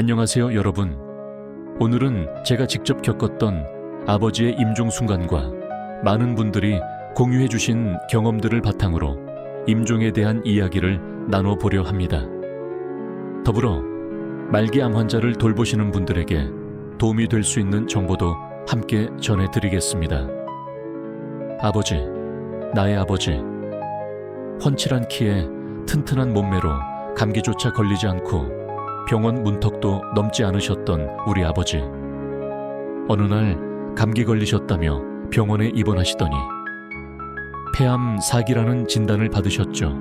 안녕하세요, 여러분. 오늘은 제가 직접 겪었던 아버지의 임종 순간과 많은 분들이 공유해 주신 경험들을 바탕으로 임종에 대한 이야기를 나눠보려 합니다. 더불어 말기암 환자를 돌보시는 분들에게 도움이 될 수 있는 정보도 함께 전해드리겠습니다. 아버지, 나의 아버지. 훤칠한 키에 튼튼한 몸매로 감기조차 걸리지 않고 병원 문턱도 넘지 않으셨던 우리 아버지. 어느 날 감기 걸리셨다며 병원에 입원하시더니 폐암 4기라는 진단을 받으셨죠.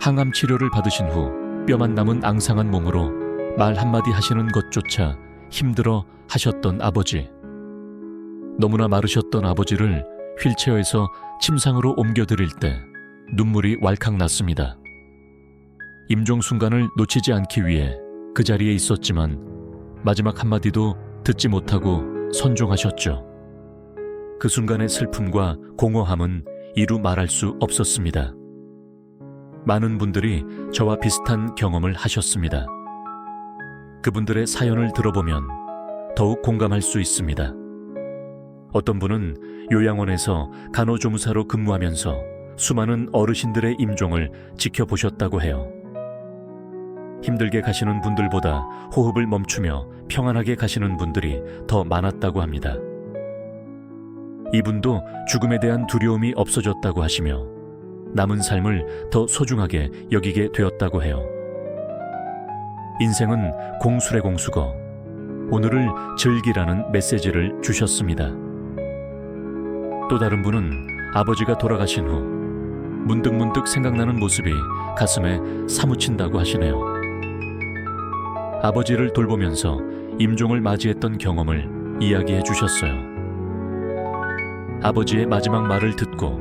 항암 치료를 받으신 후 뼈만 남은 앙상한 몸으로 말 한마디 하시는 것조차 힘들어 하셨던 아버지. 너무나 마르셨던 아버지를 휠체어에서 침상으로 옮겨드릴 때 눈물이 왈칵 났습니다. 임종 순간을 놓치지 않기 위해 그 자리에 있었지만 마지막 한마디도 듣지 못하고 선종하셨죠. 그 순간의 슬픔과 공허함은 이루 말할 수 없었습니다. 많은 분들이 저와 비슷한 경험을 하셨습니다. 그분들의 사연을 들어보면 더욱 공감할 수 있습니다. 어떤 분은 요양원에서 간호조무사로 근무하면서 수많은 어르신들의 임종을 지켜보셨다고 해요. 힘들게 가시는 분들보다 호흡을 멈추며 평안하게 가시는 분들이 더 많았다고 합니다. 이분도 죽음에 대한 두려움이 없어졌다고 하시며 남은 삶을 더 소중하게 여기게 되었다고 해요. 인생은 공수의 공수거. 오늘을 즐기라는 메시지를 주셨습니다. 또 다른 분은 아버지가 돌아가신 후 문득문득 생각나는 모습이 가슴에 사무친다고 하시네요. 아버지를 돌보면서 임종을 맞이했던 경험을 이야기해 주셨어요. 아버지의 마지막 말을 듣고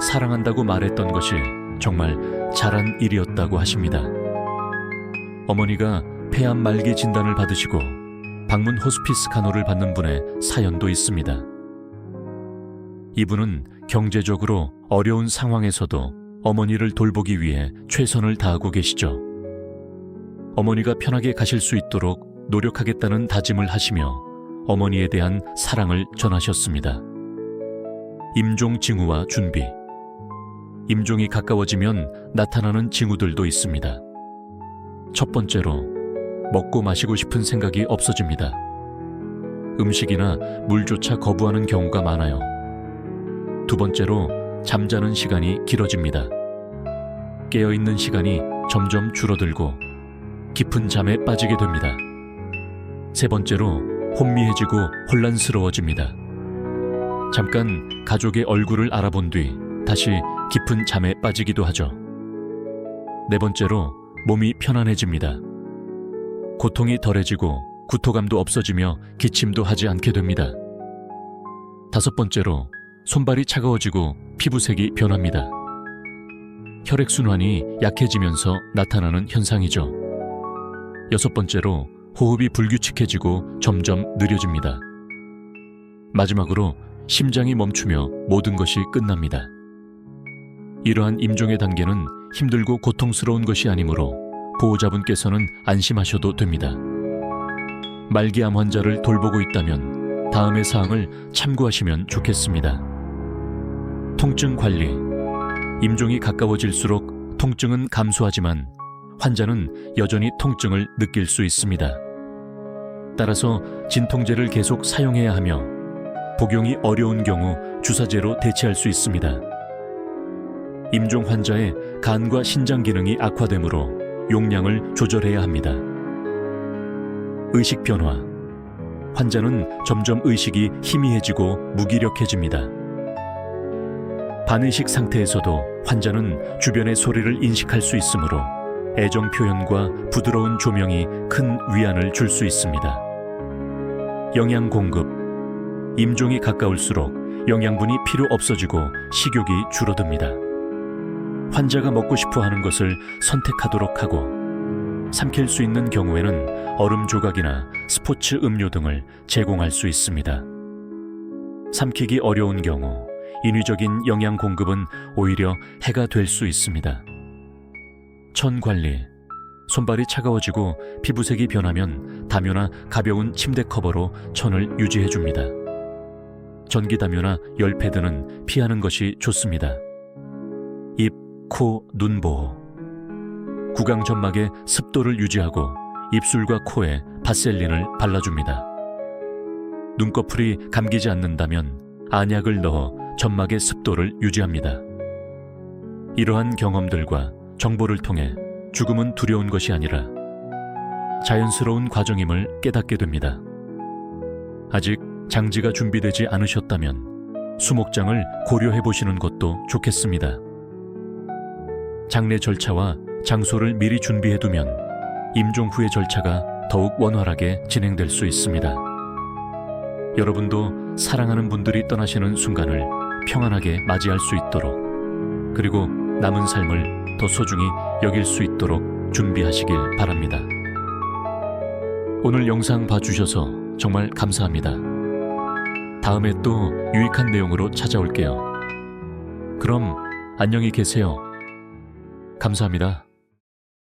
사랑한다고 말했던 것이 정말 잘한 일이었다고 하십니다. 어머니가 폐암 말기 진단을 받으시고 방문 호스피스 간호를 받는 분의 사연도 있습니다. 이분은 경제적으로 어려운 상황에서도 어머니를 돌보기 위해 최선을 다하고 계시죠. 어머니가 편하게 가실 수 있도록 노력하겠다는 다짐을 하시며 어머니에 대한 사랑을 전하셨습니다. 임종 징후와 준비. 임종이 가까워지면 나타나는 징후들도 있습니다. 첫 번째로 먹고 마시고 싶은 생각이 없어집니다. 음식이나 물조차 거부하는 경우가 많아요. 두 번째로 잠자는 시간이 길어집니다. 깨어있는 시간이 점점 줄어들고 깊은 잠에 빠지게 됩니다. 세 번째로 혼미해지고 혼란스러워집니다. 잠깐 가족의 얼굴을 알아본 뒤 다시 깊은 잠에 빠지기도 하죠. 네 번째로 몸이 편안해집니다. 고통이 덜해지고 구토감도 없어지며 기침도 하지 않게 됩니다. 다섯 번째로 손발이 차가워지고 피부색이 변합니다. 혈액순환이 약해지면서 나타나는 현상이죠. 여섯 번째로 호흡이 불규칙해지고 점점 느려집니다. 마지막으로 심장이 멈추며 모든 것이 끝납니다. 이러한 임종의 단계는 힘들고 고통스러운 것이 아니므로 보호자분께서는 안심하셔도 됩니다. 말기암 환자를 돌보고 있다면 다음의 사항을 참고하시면 좋겠습니다. 통증 관리. 임종이 가까워질수록 통증은 감소하지만 환자는 여전히 통증을 느낄 수 있습니다. 따라서 진통제를 계속 사용해야 하며 복용이 어려운 경우 주사제로 대체할 수 있습니다. 임종 환자의 간과 신장 기능이 악화되므로 용량을 조절해야 합니다. 의식 변화. 환자는 점점 의식이 희미해지고 무기력해집니다. 반의식 상태에서도 환자는 주변의 소리를 인식할 수 있으므로 애정 표현과 부드러운 조명이 큰 위안을 줄 수 있습니다. 영양 공급. 임종이 가까울수록 영양분이 필요 없어지고 식욕이 줄어듭니다. 환자가 먹고 싶어 하는 것을 선택하도록 하고 삼킬 수 있는 경우에는 얼음 조각이나 스포츠 음료 등을 제공할 수 있습니다. 삼키기 어려운 경우 인위적인 영양 공급은 오히려 해가 될 수 있습니다. 천 관리. 손발이 차가워지고 피부색이 변하면 담요나 가벼운 침대 커버로 천을 유지해 줍니다. 전기 담요나 열 패드는 피하는 것이 좋습니다. 입, 코, 눈 보호. 구강 점막의 습도를 유지하고 입술과 코에 바셀린을 발라줍니다. 눈꺼풀이 감기지 않는다면 안약을 넣어 점막의 습도를 유지합니다. 이러한 경험들과 정보를 통해 죽음은 두려운 것이 아니라 자연스러운 과정임을 깨닫게 됩니다. 아직 장지가 준비되지 않으셨다면 수목장을 고려해 보시는 것도 좋겠습니다. 장례 절차와 장소를 미리 준비해 두면 임종 후의 절차가 더욱 원활하게 진행될 수 있습니다. 여러분도 사랑하는 분들이 떠나시는 순간을 평안하게 맞이할 수 있도록 그리고 남은 삶을 더 소중히 여길 수 있도록 준비하시길 바랍니다. 오늘 영상 봐주셔서 정말 감사합니다. 다음에 또 유익한 내용으로 찾아올게요. 그럼 안녕히 계세요. 감사합니다.